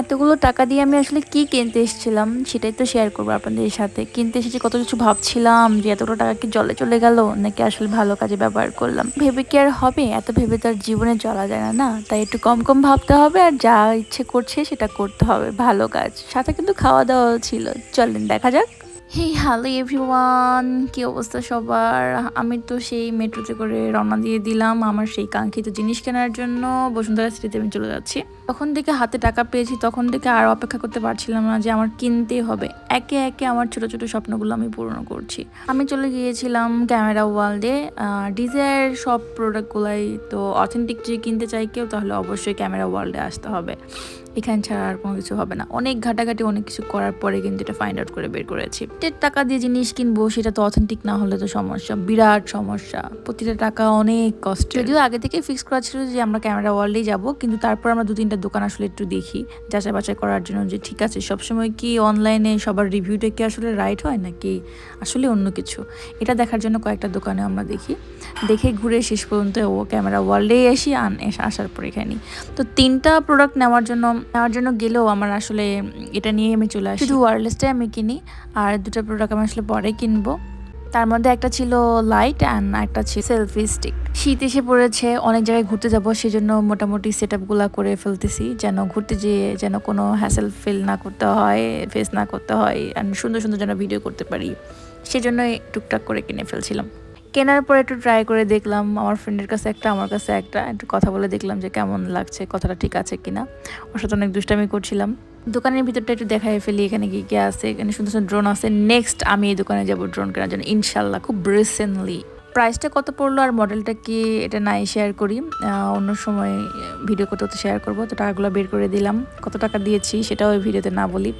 এতগুলো টাকা দিয়ে আমি আসলে কি কিনতে এসেছিলাম সেটাই তো শেয়ার করব আপনাদের সাথে। কিনতে এসেছি কত কিছু ভাবছিলাম যে এতগুলো টাকা কি জলে চলে গেল নাকি আসলে ভালো কাজে ব্যবহার করলাম। ভেবে কি আর হবে? এত ভেবে তার জীবনে চলা যায় না না? তাই একটু কম কম ভাবতে হবে আর যা ইচ্ছে করছে সেটা করতে হবে, ভালো কাজ। সাথে কিন্তু খাওয়া দাওয়া ছিল। চলেন, দেখা যাক। হে হ্যালো এভরিওয়ান কি অবস্থা সবার? আমি তো সেই মেট্রোতে করে রওনা দিয়ে দিলাম আমার সেই কাঙ্ক্ষিত জিনিস কেনার জন্য বসুন্ধরা সিটিতে আমি চলে যাচ্ছি। তখন থেকে হাতে টাকা পেয়েছি, তখন থেকে আর অপেক্ষা করতে পারছিলাম না যে আমার কিনতেই হবে। একে একে আমার ছোট ছোট স্বপ্নগুলো আমি পূরণ করছি। আমি চলে গিয়েছিলাম ক্যামেরা ওয়ার্ল্ডে। ডিজায়ার সব প্রোডাক্টগুলাই তো অথেন্টিক যদি কিনতে চাই কেউ, তাহলে অবশ্যই ক্যামেরা ওয়ার্ল্ডে আসতে হবে। এখানে ছাড়া আর কোনো কিছু হবে না। অনেক ঘাটাঘাটি অনেক কিছু করার পরে কিন্তু এটা ফাইন্ড আউট করে বের করেছি। টের টাকা দিয়ে জিনিস কিনবো, সেটা তো অথেন্টিক না হলে তো সমস্যা। বিরাট সমস্যা। প্রতিটা টাকা অনেক কষ্ট যদিও আগে থেকে ফিক্স করা ছিল যে আমরা ক্যামেরা ওয়ার্ল্ডেই যাব, কিন্তু তারপর আমরা দু তিনটা দোকান আসলে একটু দেখি, যাচাই বাছাই করার জন্য যে ঠিক আছে, সবসময় কি অনলাইনে সবার রিভিউটা কি আসলে রাইট হয় নাকি আসলে অন্য কিছু? এটা দেখার জন্য কয়েকটা দোকানে আমরা দেখি। দেখে ঘুরে শেষ পর্যন্ত ও ক্যামেরা ওয়ার্ল্ডেই আসি আন আসার পর এখানে তো তিনটা প্রোডাক্ট নেওয়ার জন্য নেওয়ার জন্য গেলেও আমার আসলে এটা নিয়ে আমি চলে আসি। শুধু ওয়ারলেসটাই আমি কিনি, আর দুটো প্রোডাক্ট আমি আসলে পরে কিনবো। তার মধ্যে একটা ছিল লাইট অ্যান্ড একটা ছিল সেলফি স্টিক শীত এসে পড়েছে, অনেক জায়গায় ঘুরতে যাব, সেজন্য মোটামুটি সেট আপগুলো করে ফেলতেছি, যেন ঘুরতে যেয়ে যেন কোনো হ্যাসেল ফিল না করতে হয় ফেস না করতে হয় অ্যান্ড সুন্দর সুন্দর যেন ভিডিও করতে পারি। সেজন্যই টুকটাক করে কিনে ফেলছিলাম। কেনার পর একটু ট্রাই করে দেখলাম, আমার ফ্রেন্ডের কাছে একটা, আমার কাছে একটা, একটু কথা বলে দেখলাম যে কেমন লাগছে, কথাটা ঠিক আছে কিনা। ওর সাথে অনেক দুষ্টামি করছিলাম। দোকানের ভিতরটা একটু দেখাই ফেলি, এখানে কি কি আছে, এখানে সুন্দর সুন্দর ড্রোন আছে। নেক্সট আমি এই দোকানে যাব ড্রোন কেনার জন্য ইনশাল্লাহ খুব রিসেন্টলি প্রাইসটা কত পড়ল আর মডেলটা কি, এটা নাই শেয়ার করি। অন্য সময় ভিডিও করতে শেয়ার করব। তো টাকাগুলো বের করে দিলাম। কত টাকা দিয়েছি, সেটাও ওই ভিডিওতে না বলি।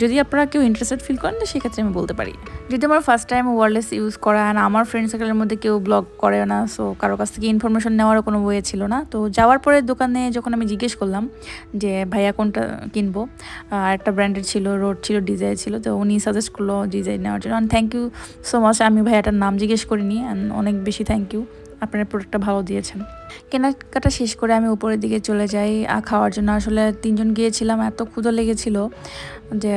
যদি আপনারা কেউ ইন্টারেস্টেড ফিল করেন, তো সেক্ষেত্রে আমি বলতে পারি। যদি আমার ফার্স্ট টাইম ওয়ারলেস ইউজ করা আর আমার ফ্রেন্ড সার্কেলের মধ্যে কেউ ব্লগ করে না সো কারও কাছ থেকে ইনফরমেশন নেওয়ারও কোনো ওয়ে ছিল না। তো যাওয়ার পরে দোকানে যখন আমি জিজ্ঞেস করলাম যে, ভাইয়া কোনটা কিনবো? আর একটা ব্র্যান্ডের ছিল রোড ছিল ডিজাইন ছিল, তো উনি সাজেস্ট করল ডিজাইন নেওয়ার জন্য। And thank you so much আমি ভাইয়াটার নাম জিজ্ঞেস করিনি অ্যান্ড অনেক বেশি থ্যাংক ইউ আপনার প্রোডাক্টটা ভালো দিয়েছেন। কেনাকাটা শেষ করে আমি উপরের দিকে চলে যাই খাওয়ার জন্য। আসলে তিনজন গিয়েছিলাম, এত ক্ষুধা লেগেছিল যে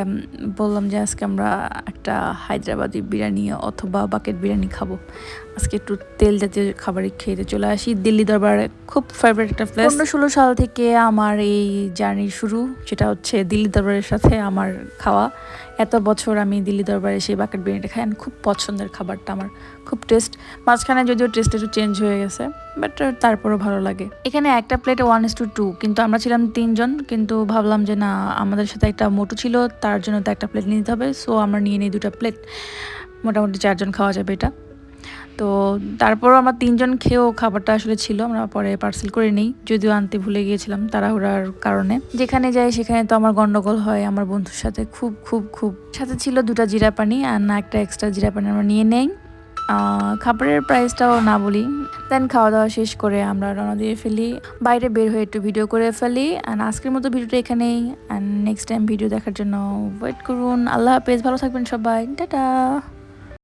বললাম যে, আজকে আমরা একটা হায়দ্রাবাদি বিরিয়ানি অথবা বাকেট বিরিয়ানি খাব। আজকে একটু তেল জাতীয় খাবারই খেতে চলে আসি। দিল্লি দরবারে খুব ফেভারিট একটা প্লেস পনেরো ষোলো সাল থেকে আমার এই জার্নি শুরু, সেটা হচ্ছে দিল্লি দরবারের সাথে আমার খাওয়া। এত বছর আমি দিল্লি দরবারে সেই বাকেট বিরিয়ানিটা খাই খুব পছন্দের খাবারটা আমার, খুব টেস্ট মাঝখানে যদিও টেস্ট একটু চেঞ্জ হয়ে গেছে বাট তারপরও ভালো লাগে। এখানে একটা প্লেটে ওয়ান ইস টু টু কিন্তু আমরা ছিলাম তিনজন, কিন্তু ভাবলাম যে না, আমাদের সাথে একটা মোটু ছিল, তার জন্য তো একটা প্লেট নিতে হবে সো আমরা নিয়ে নিই দুটো প্লেট মোটামুটি চারজন খাওয়া যাবে এটা। তো তারপরও আমরা তিনজন খেয়েও খাবারটা আসলে ছিল, আমরা পরে পার্সেল করে নিই, যদিও আনতে ভুলে গিয়েছিলাম তাড়াহুড়ার কারণে। যেখানে যাই, সেখানে তো আমার গন্ডগোল হয়, আমার বন্ধুর সাথে খুব খুব খুব। সাথে ছিল দুটা জিরা পানি, আর না একটা এক্সট্রা জিরা পানি আমরা নিয়ে নেই। খাবারের প্রাইসটাও না বলি। দেন খাওয়া দাওয়া শেষ করে আমরা রওনা দিয়ে ফেলি। বাইরে বের হয়ে একটু ভিডিও করে ফেলি। অ্যান্ড আজকের মতো ভিডিওটা এখানেই। অ্যান্ড নেক্সট টাইম ভিডিও দেখার জন্য ওয়েট করুন। আল্লাহ হাফেজ। ভালো থাকবেন সবাই। টাটা!